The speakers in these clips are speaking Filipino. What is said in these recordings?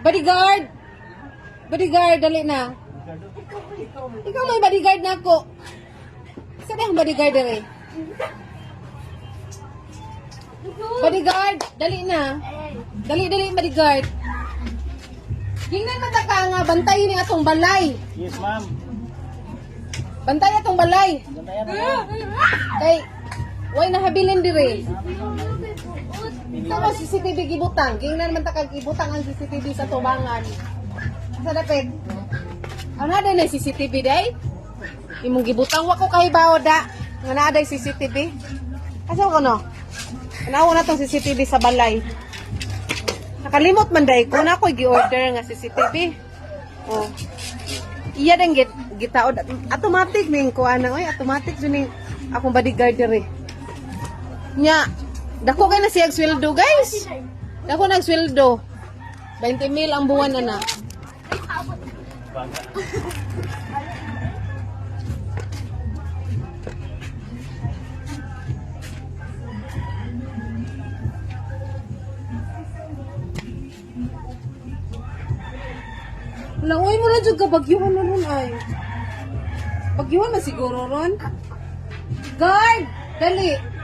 Bodyguard! Bodyguard, dali na. Ikaw may bodyguard na ako. Saan ang bodyguard dali? Bodyguard, dali na. Dali, dali, bodyguard. Gingnan man ka nga, bantayin ni atong balay. Yes, ma'am. Bantay atong balay. Gantayan na. Kay, way nahabilin dire. Sama CCTV gibutang. Gingnan man ta kag ibutang ang CCTV sa tubangan. Sa dapit. Ano na na CCTV day? Imong gibutang wa ko kahibaw da. Nga naa day CCTV. Asa ko no? Anaw na tong CCTV sa balay. Nakalimot man day ko na ako'y gi-order nga CCTV. Oh. Iya din git gitaod automatic ning ko ana oy automatic jud ning akong bodyguard diri. Nya dako kay na siya sweldo guys. Dako nag sweldo. 20 mil ang buwan ana. Langoy mo na jud ka bagyuhan na ron ay. Bagyuhan na siguro ron. Guard! Dali!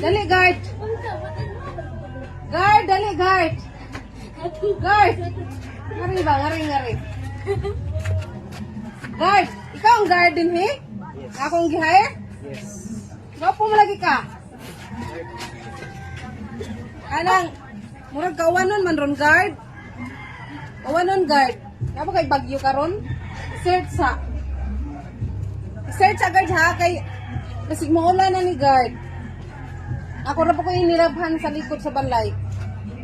Dali, guard! Guard! Dali, guard! Guard! Ngari ba? Ngari, ngari. Guard! Ikaw ang guard din, he? Yes. Akong gi-hire? Yes. Gwapo mo lagi ka. Anang, murag kawanon man ron, guard. Kawanon, guard. Napa kay bagyo ka ron? Search sa. Search sa guard ha, kay Basig mo na ni guard. Ako na po ko inirabhan sa likod sa balay.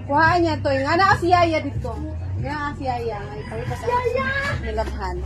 Kuhaan niya to. Nga na si Yaya dito. Nga na si Yaya. Ay, pawita sa nilabhan.